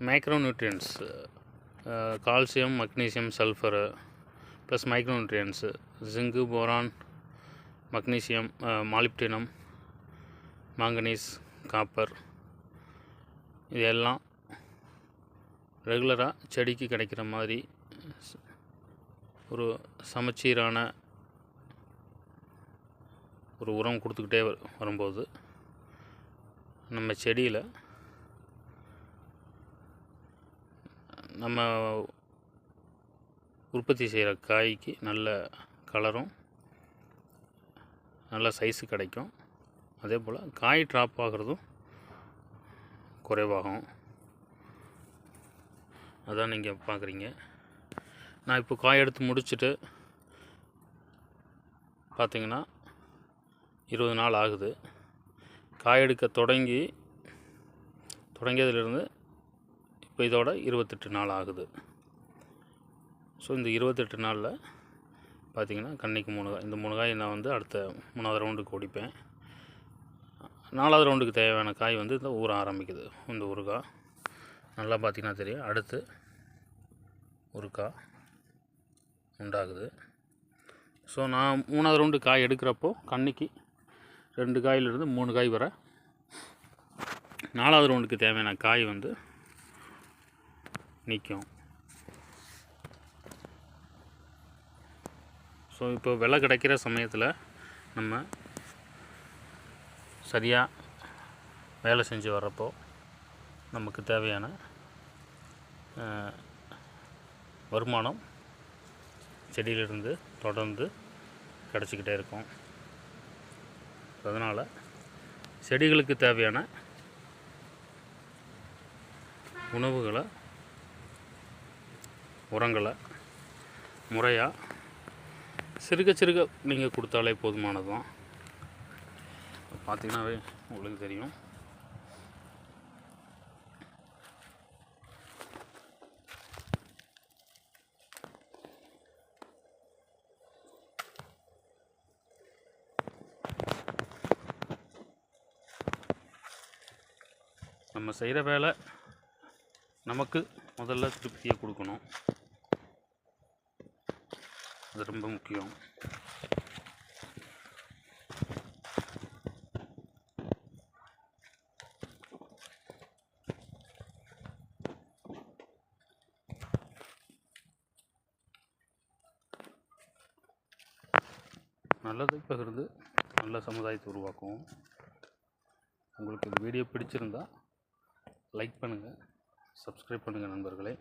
Micro nutrients calcium magnesium sulphur plus micro nutrients zinc boron magnesium molybdenum manganese copper இது எல்லாம் ரெகுலராக செடிக்கு கிடைக்கிற மாதிரி ஒரு சமச்சீரான ஒரு உரம் கொடுத்துக்கிட்டே வ- வரும்போது நம்ம செடியில் நம்ம உற்பத்தி செய்கிற காய்க்கு நல்ல கலரும் நல்ல சைஸு கிடைக்கும். அதே போல் காய் ட்ராப் ஆகிறதும் குறைவாகும். அதான் நீங்கள் பார்க்குறீங்க நான் இப்போ காய் எடுத்து முடிச்சுட்டு பார்த்தீங்கன்னா இருபது நாள் ஆகுது. காய் எடுக்க தொடங்கி தொடங்கியதிலிருந்து இப்போ இதோட இருபத்தெட்டு நாள் ஆகுது. ஸோ இந்த இருபத்தெட்டு நாளில் பார்த்தீங்கன்னா கன்னிக்கு மூணு காய் இந்த மூணு காய் நான் வந்து அடுத்த மூணாவது ரவுண்டுக்கு ஓடிப்பேன். நாலாவது ரவுண்டுக்கு தேவையான காய் வந்து இந்த ஊற ஆரம்பிக்குது. இந்த ஊறுகாய் நல்லா பார்த்தீங்கன்னா தெரியும். அடுத்து ஊறுகாய் உண்டாகுது. ஸோ நான் மூணாவது ரவுண்டு காய் எடுக்கிறப்போ கன்னிக்கு ரெண்டு காயிலிருந்து மூணு காய் வர நாலாவது ரவுண்டுக்கு தேவையான காய் வந்து நிற்கும். ஸோ இப்போ விலை கிடைக்கிற சமயத்தில் நம்ம சரியாக வேலை செஞ்சு வர்றப்போ நமக்கு தேவையான வருமானம் செடியிலிருந்து தொடர்ந்து கிடச்சிக்கிட்டே இருக்கும். அதனால் செடிகளுக்கு தேவையான உணவுகளை உரங்களை முறையாக சிறுக சிறுக நீங்கள் கொடுத்தாலே போதுமானது தான் பார்த்தீங்கன்னாவே உங்களுக்கு தெரியும். நம்ம செய்கிற வேலை நமக்கு முதல்ல திருப்தியை கொடுக்கணும். அது ரொம்ப முக்கியம். நல்லதை பகிர்ந்து நல்ல சமுதாயத்தை உருவாக்குவோம். உங்களுக்கு இந்த வீடியோ பிடிச்சிருந்தா லைக் பண்ணுங்கள் சப்ஸ்கிரைப் பண்ணுங்கள் நண்பர்களே.